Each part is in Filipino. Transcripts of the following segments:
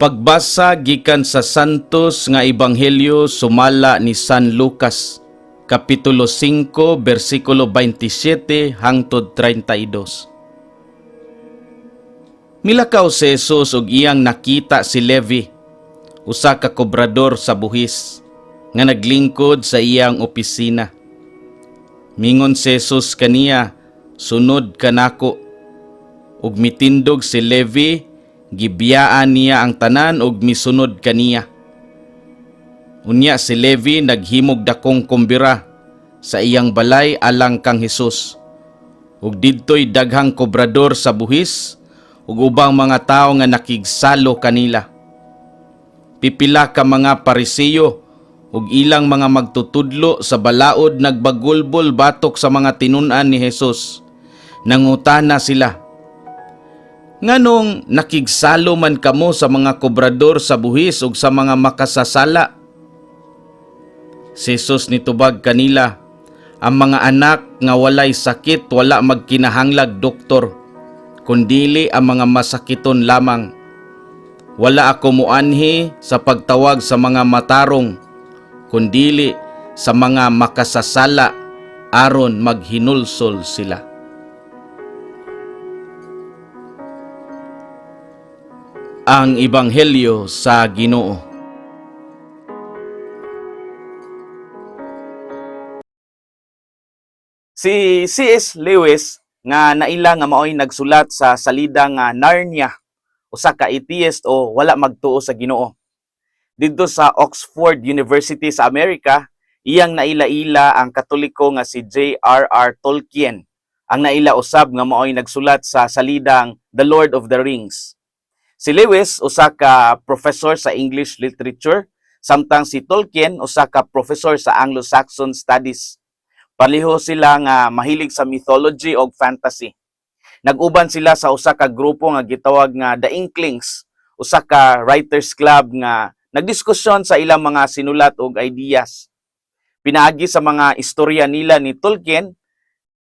Pagbasa gikan sa Santos nga Ebanghelyo sumala ni San Lucas, Kapitulo 5, versikulo 27 hangtod 32. Milakaw si Jesus ug iyang nakita si Levi, usa ka kobrador sa buhis, nga naglingkod sa iyang opisina. Mingon si Jesus kaniya, sunod kanako. Ug mitindog si Levi, gibiyaan niya ang tanan ug misunod kaniya. Unya si Levi naghimog dakong kumbira sa iyang balay alang kang Hesus. Ug didto'y daghang kobrador sa buhis ug ubang mga tao nga nakigsalo kanila. Pipila ka mga parisiyo ug ilang mga magtutudlo sa balaod nagbagulbol batok sa mga tinunan ni Hesus. Nangutana sila, Nganong nakigsalo man kamo sa mga kobrador sa buhis ug sa mga makasasala? Si Jesus nitubag kanila, ang mga anak nga walay sakit wala magkinahanglag doktor, kundili ang mga masakiton lamang. Wala ako muanhi sa pagtawag sa mga matarong, kundili sa mga makasasala aron maghinulsol sila. Ang Ebanghelyo sa Ginoo. Si C.S. Lewis nga naila nga maoy nagsulat sa salida nga Narnia usa ka atheist o wala magtuo sa Ginoo. Didto sa Oxford University sa Amerika, iyang naila-ila ang Katoliko nga si J.R.R. Tolkien. Ang naila usab nga maoy nagsulat sa salidang The Lord of the Rings. Si Lewis usa ka professor sa English literature, samtang si Tolkien usa ka professor sa Anglo-Saxon studies. Paliho sila nga mahilig sa mythology o fantasy. Nag-uban sila sa usa ka grupo nga gitawag nga The Inklings, usa ka writers club nga nagdiskusyon sa ilang mga sinulat ug ideas. Pinaagi sa mga istorya nila ni Tolkien,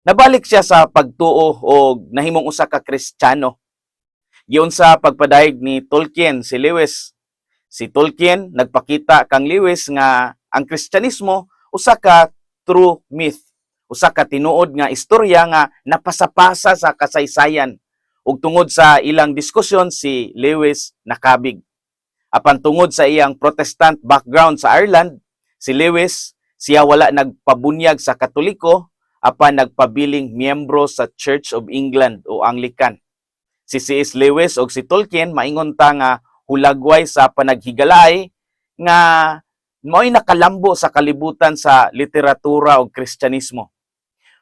nabalik siya sa pagtuo o nahimong usa ka Kristiyano. Giyon sa pagpadayeg ni Tolkien si Lewis. Si Tolkien nagpakita kang Lewis nga ang Kristyanismo usa ka true myth. Usa ka tinuod nga istorya nga napasapasa sa kasaysayan. Ug tungod sa ilang diskusyon si Lewis nakabig. Apan tungod sa iyang protestant background sa Ireland si Lewis siya wala nagpabunyag sa Katoliko apan nagpabiling miyembro sa Church of England o Anglican si C.S. Lewis ug si Tolkien maingon ta nga hulagway sa panaghigalay nga mo'y nakalambo sa kalibutan sa literatura ug Kristyanismo.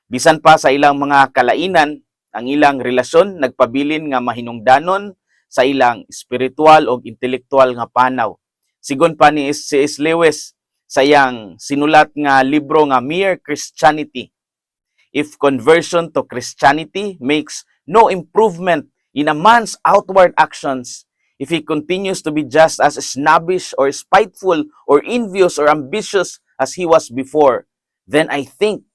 Bisan pa sa ilang mga kalainan, ang ilang relasyon nagpabilin nga mahinungdanon sa ilang spiritual ug intelektual nga panaw. Sigon pa ni C.S. Lewis sa iyang sinulat nga libro nga Mere Christianity. If conversion to Christianity makes no improvement in a man's outward actions, if he continues to be just as snobbish or spiteful or envious or ambitious as he was before, then I think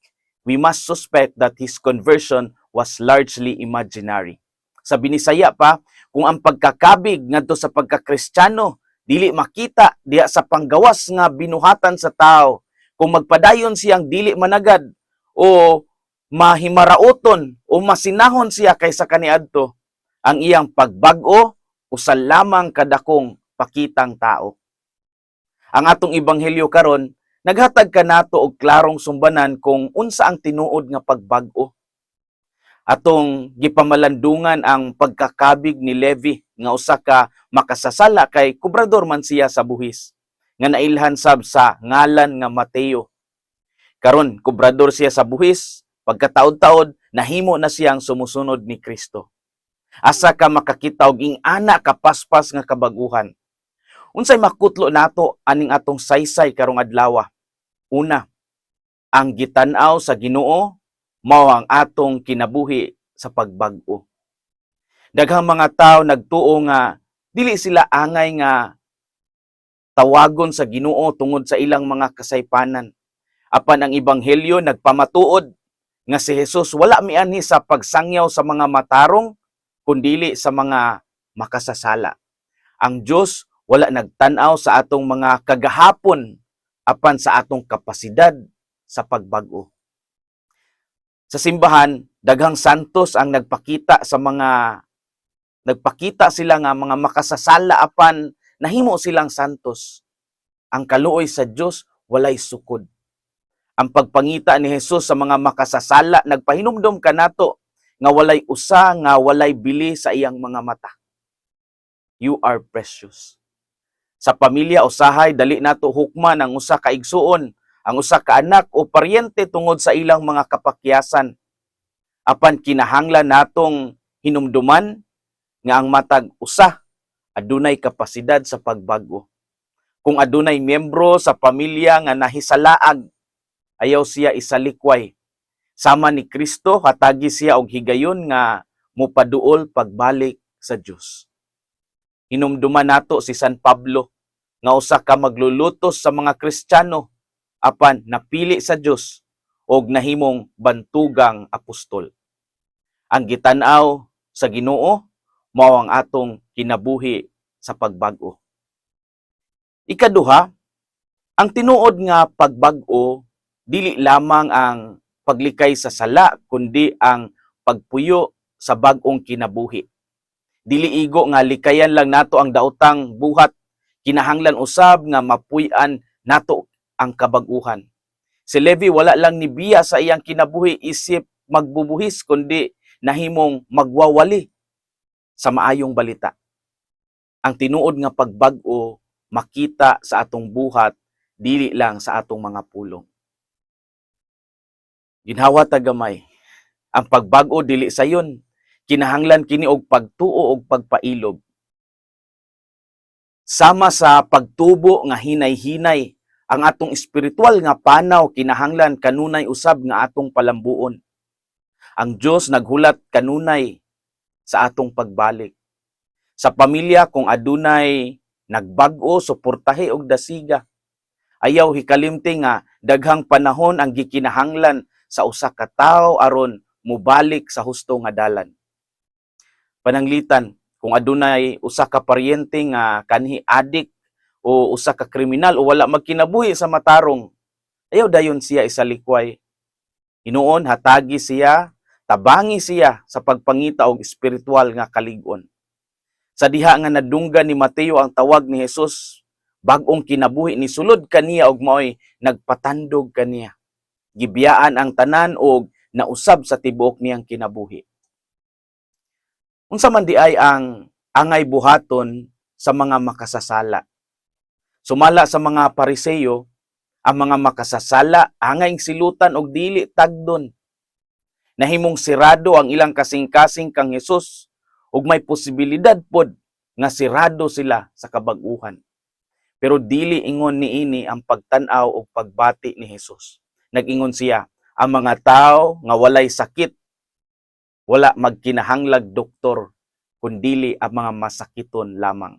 we must suspect that his conversion was largely imaginary. Sa binisaya pa, kung ang pagkakabig ngadto sa pagkakristyano dili makita diha sa panggawas nga binuhatan sa tao, kung magpadayon siyang dili managad o mahimaraoton o masinahon siya kaysa kaniadto, ang iyang pagbag-o usa lamang kadakong pakitang tao. Ang atong ebanghelyo karon naghatag ka nato og klarong sumbanan kung unsa ang tinuod nga pagbag-o. Atong gipamalandungan ang pagkakabig ni Levi nga usa ka makasasala kay kubrador man siya sa buhis nga nailhan sab sa ngalan nga Mateo. Karon kubrador siya sa buhis, pagkataod-taod nahimo na siyang sumusunod ni Kristo. Asa ka makakita og ing ana kapaspas nga kabaguhan. Unsay makutlo nato aning atong saysay karong adlaw? Una, ang gitanaw sa Ginoo mao ang atong kinabuhi sa pagbag-o. Daghang mga tao nagtuo nga dili sila angay nga tawagon sa Ginoo tungod sa ilang mga kasaypanan. Apan ang ebanghelyo nagpamatuod nga si Jesus wala mianhi sa pagsangyaw sa mga matarong kundili sa mga makasasala. Ang Diyos wala nagtanaw sa atong mga kagahapon apan sa atong kapasidad sa pagbag-o. Sa simbahan, daghang santos ang nagpakita sa mga nagpakita sila nga mga makasasala apan nahimo silang santos. Ang kaluoy sa Dios walay sukod. Ang pagpangita ni Hesus sa mga makasasala nagpahinumdom kanato nga walay usa nga walay bili sa iyang mga mata. You are precious. Sa pamilya usahay dali nato hukman ang usa ka igsuon, ang usa ka anak o paryente tungod sa ilang mga kapakyasan. Apan kinahanglan natong hinumduman nga ang matag usa adunay kapasidad sa pagbag-o. Kung adunay miyembro sa pamilya nga nahisalaag, ayaw siya isalikway. Sama ni Kristo hatagi siya og higayon nga mupaduol pagbalik sa Dios. Hinumduman nato si San Pablo nga usa ka maglulutos sa mga Kristiyano apan napili sa Dios og nahimong bantugang apostol. Ang gitanaw sa Ginoo mao ang atong kinabuhi sa pagbag-o. Ikaduha, ang tinuod nga pagbag-o dili lamang ang paglikay sa sala kundi ang pagpuyo sa bag-ong kinabuhi. Dili igo nga likayan lang nato ang daotang buhat kinahanglan usab nga mapuy-an nato ang kabaguhan. Si Levi wala lang nibiya sa iyang kinabuhi isip magbubuhis kundi nahimong magwawali sa maayong balita. Ang tinuod nga pagbag-o makita sa atong buhat dili lang sa atong mga pulong. Ginhawa ta gamay. Ang pagbag-o dili sayon kinahanglan kini og pagtuo og pagpailob. Sama sa pagtubo nga hinay-hinay ang atong espiritual nga panaw kinahanglan kanunay usab nga atong palambuon. Ang Dios naghulat kanunay sa atong pagbalik. Sa pamilya kung adunay nagbag-o suportahi og dasiga. Ayaw hikalimti nga daghang panahon ang gikinahanglan sa usa ka tawo aron mubalik sa husto nga dalan. Pananglitan kung adunay usa ka paryente nga kanhi adik o usa ka kriminal o wala magkinabuhi sa matarong, ayaw dayon siya isalikway. Hinuon hatagi siya, tabangi siya sa pagpangita og espiritual nga kalig-on. Sa diha nga nadunggan ni Mateo ang tawag ni Jesus, bag-ong kinabuhi ni sulod kaniya og maoy nagpatandog kaniya. Gibiyaan ang tanan og nausab sa tibuok niyang kinabuhi. Unsa man di ay ang angay buhaton sa mga makasasala. Sumala sa mga pariseyo, ang mga makasasala angay silutan og dili tagdon. Nahimong sirado ang ilang kasing-kasing kang Hesus ug may posibilidad pod nga sirado sila sa kabaguhan. Pero dili ingon niini ang pagtan-aw og pagbati ni Hesus. Nag-ingon siya, ang mga tao nga walay sakit wala magkinahanglag doktor kundili ang mga masakiton lamang.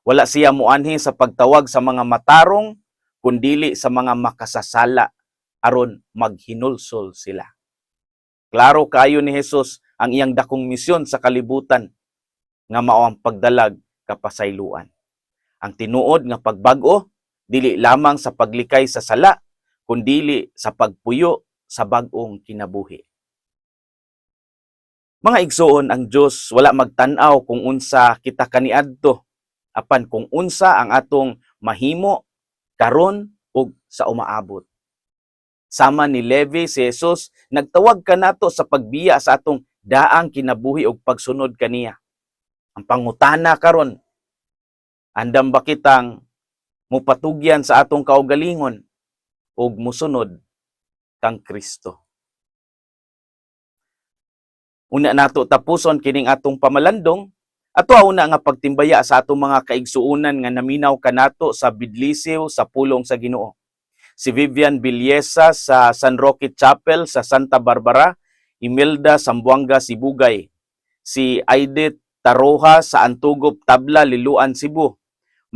Wala siya muanhi sa pagtawag sa mga matarong kundili sa mga makasasala aron maghinulsol sila. Klaro kayo ni Jesus ang iyang dakong misyon sa kalibutan nga mao ang pagdalag kapasayloan. Ang tinuod nga pagbag-o dili lamang sa paglikay sa sala kundili sa pagpuyo sa bag-ong kinabuhi. Mga igsoon ang Dios wala magtan-aw kung unsa kita kaniadto apan kung unsa ang atong mahimo karon ug sa umaabot. Sama ni Levi si Jesus nagtawag kanato sa pagbiya sa atong daang kinabuhi ug pagsunod kaniya. Ang pangutana karon andam ba kitang mupatugyan sa atong kaugalingon ug musunod kang Kristo. Una nato tapuson kining atong pamalandong ato una nga pagtimbaya sa atong mga kaigsuunan nga naminaw kanato sa Bidlisiw sa pulong sa Ginoo. Si Vivian Bilyesa sa San Roque Chapel sa Santa Barbara, Imelda Sambuanga Sibugay, si Aidet Taroha sa Antugop Tabla Liluan Cebu.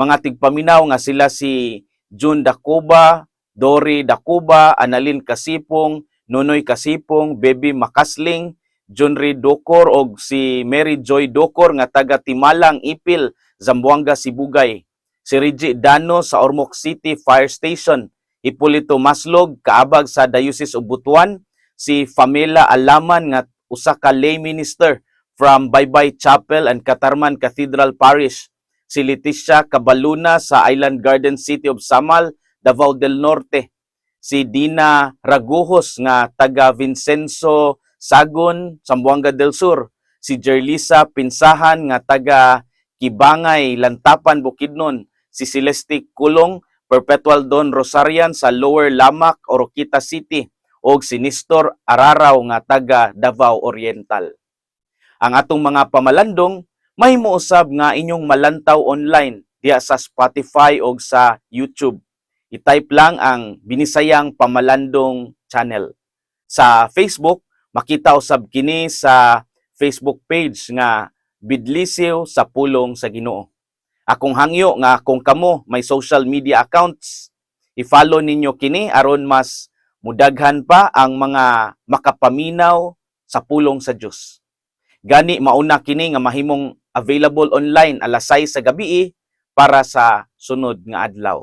Mga tigpaminaw nga sila si June Dacuba, Dory Dacuba, Analin Kasipong, Nonoy Kasipong, Baby Makasling, Junri Dokor og si Mary Joy Dokor nga taga Timalang Ipil, Zamboanga, Sibugay. Si Reggie Dano sa Ormoc City Fire Station. Hipolito Maslog kaabag sa Diocese of Butuan. Si Famela Alaman nga usa ka lay minister from Baybay Chapel and Katarman Cathedral Parish. Si Leticia Cabaluna sa Island Garden City of Samal, Davao del Norte. Si Dina Raguhos nga taga Vincenzo Sagon, Zamboanga del Sur. Si Jerlisa Pinsahan nga taga Kibangay, Lantapan, Bukidnon. Si Celeste Kulong, Perpetual Don Rosarian sa Lower Lamak, Oroquita City. O si Nestor Araraw nga taga Davao Oriental. Ang atong mga pamalandong may muusab nga inyong malantaw online diya sa Spotify o sa YouTube. I-type lang ang Binisayang Pamalandong channel. Sa Facebook, makita usab kini sa Facebook page nga Bidlisiw sa Pulong sa Ginoo. Akong hangyo nga kung kamo may social media accounts, i-follow ninyo kini aron mas mudaghan pa ang mga makapaminaw sa pulong sa Dios. Gani mauna kini nga mahimong available online alas 6 sa gabi para sa sunod nga adlaw.